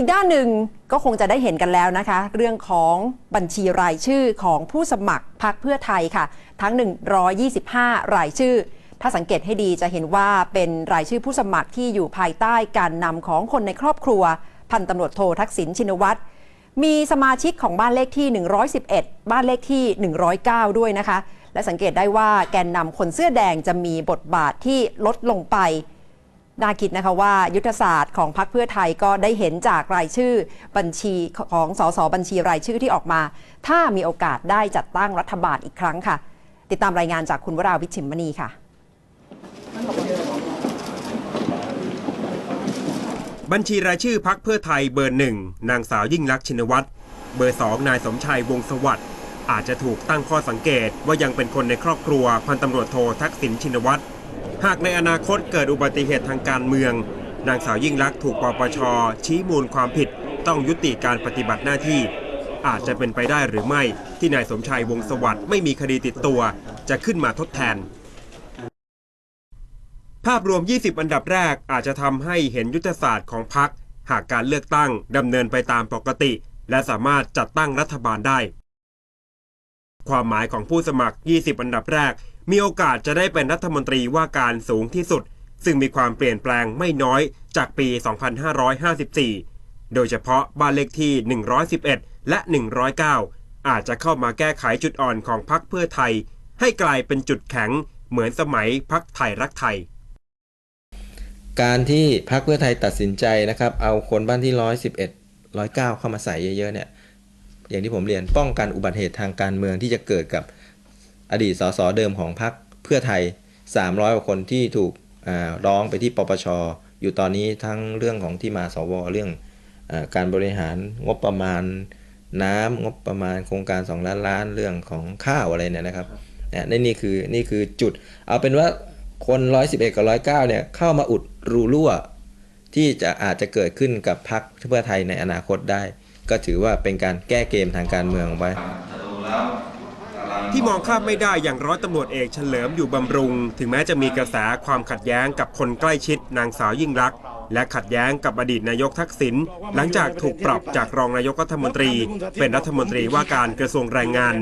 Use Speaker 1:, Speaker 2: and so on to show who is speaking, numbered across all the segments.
Speaker 1: อีกด้านหนึ่งก็คงจะได้เห็นกันแล้วนะคะ เรื่องของบัญชีรายชื่อของผู้สมัครพรรคเพื่อไทยค่ะ ทั้ง 125 รายชื่อ ถ้าสังเกตให้ดีจะเห็นว่าเป็นรายชื่อผู้สมัครที่อยู่ภายใต้การนำของคนในครอบครัว พันตำรวจโททักษิณชินวัตรมีสมาชิกของบ้านเลขที่ 111 บ้านเลขที่ 109 ด้วยนะคะ และสังเกตได้ว่าแกนนำคนเสื้อแดงจะมีบทบาทที่ลดลงไป น่าคิดนะคะว่ายุทธศาสตร์ของพรรคเพื่อไทยก็ได้เห็นจากรายชื่อบัญชีของสสบัญชีรายชื่อที่ออกมา ถ้ามีโอกาสได้จัดตั้งรัฐบาลอีกครั้งค่ะ ติดตามรายงานจากคุณวราวิชิมมณีค่ะ
Speaker 2: บัญชีรายชื่อพักเพื่อไทยเบอร์หนึ่งนางสาวยิ่งลักษณ์ชินวัตรเบอร์สองนายสมชัยวงสวัสดิ์อาจจะถูกตั้งข้อสังเกตว่ายังเป็นคนในครอบครัวพันตำรวจโททักษิณชินวัตร หากในอนาคตเกิดอุบัติเหตุทางการเมือง นางสาวยิ่งลักษณ์ถูกปปช ชี้มูลความผิด ต้องยุติการปฏิบัติหน้าที่ อาจจะเป็นไปได้หรือไม่ที่นายสมชัยวงสวัสดิ์ไม่มีคดีติดตัว จะขึ้นมาทดแทน ภาพรวม 20 อันดับแรกอาจจะทำให้เห็นยุทธศาสตร์ของพรรคหากการเลือกตั้งดำเนินไปตามปกติ และสามารถจัดตั้งรัฐบาลได้ ความหมายของผู้สมัคร 20 อันดับแรก มีโอกาสจะได้เป็นรัฐมนตรีว่าการสูงที่สุด ซึ่งมีความเปลี่ยนแปลงไม่น้อยจากปี 2554 โดยเฉพาะบ้านเลขที่ 111 และ 109 อาจจะเข้ามาแก้ไขจุดอ่อนของพรรคเพื่อไทย ให้กลายเป็นจุดแข็งเหมือนสมัยพรรคไทยรักไทย
Speaker 3: การที่พรรคเพื่อไทยตัดสินใจนะครับ เอาคนบ้านที่111 109เข้ามาใส่เยอะๆเนี่ย อย่างที่ผมเรียนป้องกันอุบัติเหตุทางการเมืองที่จะเกิดกับ อดีตสสเดิมของพรรคเพื่อไทย 300กว่าคนที่ถูกร้องไปที่ปปชอยู่ตอนนี้ทั้งเรื่องของที่มาสวเรื่องอการบริหารงบประมาณน้ำงบประมาณโครงการ 2 ล้านล้านเรื่องของข้าวอะไรเนี่ยนะครับนี่นี่คือนี่คือจุด เอาเป็นว่าคน 111 กับ 109 เนี่ยเข้ามาอุดรูรั่ว ที่จะอาจจะเกิดขึ้นกับพรรคเพื่อไทยในอนาคตได้ ก็ถือว่าเป็นการแก้เกมทางการเมืองไว้
Speaker 2: ที่มองข้ามไม่ได้อย่างร้อยตำรวจเอกเฉลิมอยู่บำรุง ถึงแม้จะมีกระแสความขัดแย้งกับคนใกล้ชิดนางสาวยิ่งรักษณ์และขัดแย้งกับอดีตนายกทักษิณหลังจากถูกปรับจากรองนายกรัฐมนตรี เป็นรัฐมนตรีว่าการกระทรวงแรงงาน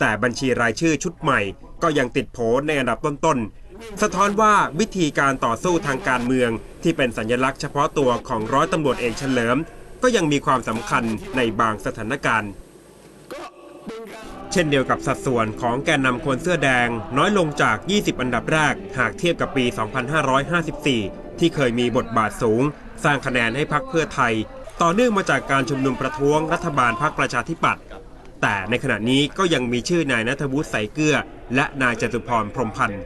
Speaker 2: แต่บัญชีรายชื่อชุดใหม่ ก็ยังติดโผในอันดับต้นๆสะท้อนว่าวิธีการต่อสู้ทางการเมือง ที่เป็นสัญลักษณ์เฉพาะตัวของร้อยตำรวจเอกเฉลิม ก็ยังมีความสำคัญในบางสถานการณ์ เช่นเดียวกับสัดส่วนของแกนนำคนเสื้อแดง น้อยลงจาก 20 อันดับแรก หากเทียบกับปี 2554 ที่เคยมีบทบาทสูง สร้างคะแนนให้พักเพื่อไทย ต่อเนื่องมาจากการชุมนุมประท้วงรัฐบาลพักประชาธิปัตย์แต่ในขณะนี้ก็ยังมีชื่อนายนัทวุฒิใสเกลือ และนายจตุพรพรมพันธ์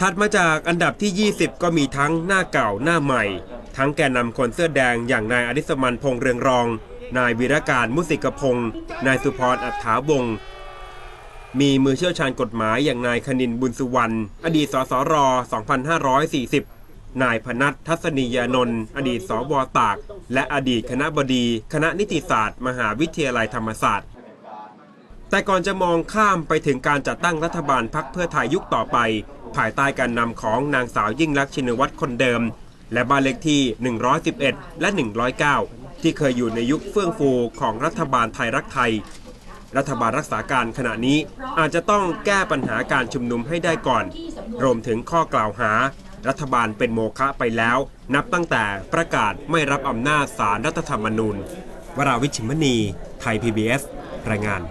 Speaker 2: ถัดมาจากอันดับที่ 20 ก็มีทั้งหน้าเก่าหน้าใหม่ ทั้งแกนนำคนเสื้อแดงอย่างนายอดิสมันพงเรืองรอง นายวีรการมุสิกพงศ์นายสุพรอัฏฐาวงศ์มีมือเชี่ยวชาญกฎหมายอย่างนายคณินบุญสุวรรณอดีตสสร 2540 นายพนัททัศนียานนท์อดีตสวตาก และอดีตคณะบดี คณะนิติศาสตร์ มหาวิทยาลัยธรรมศาสตร์ แต่ก่อนจะมองข้ามไปถึงการจัดตั้งรัฐบาลพักเพื่อไทยยุคต่อไป ภายใต้การนำของนางสาวยิ่งลักษณ์ชินวัตรคนเดิม และบ้านเลขที่ 111 และ 109 ที่เคยอยู่ในยุคเฟื่องฟูของรัฐบาลไทยรักไทย รัฐบาลรักษาการขณะนี้อาจจะต้องแก้ปัญหาการชุมนุมให้ได้ก่อน รวมถึงข้อกล่าวหา รัฐบาลเป็นโมฆะไปแล้ว นับตั้งแต่ประกาศไม่รับอำนาจสารรัฐธรรมนูญ วราวิชิมณี ไทย PBS รายงาน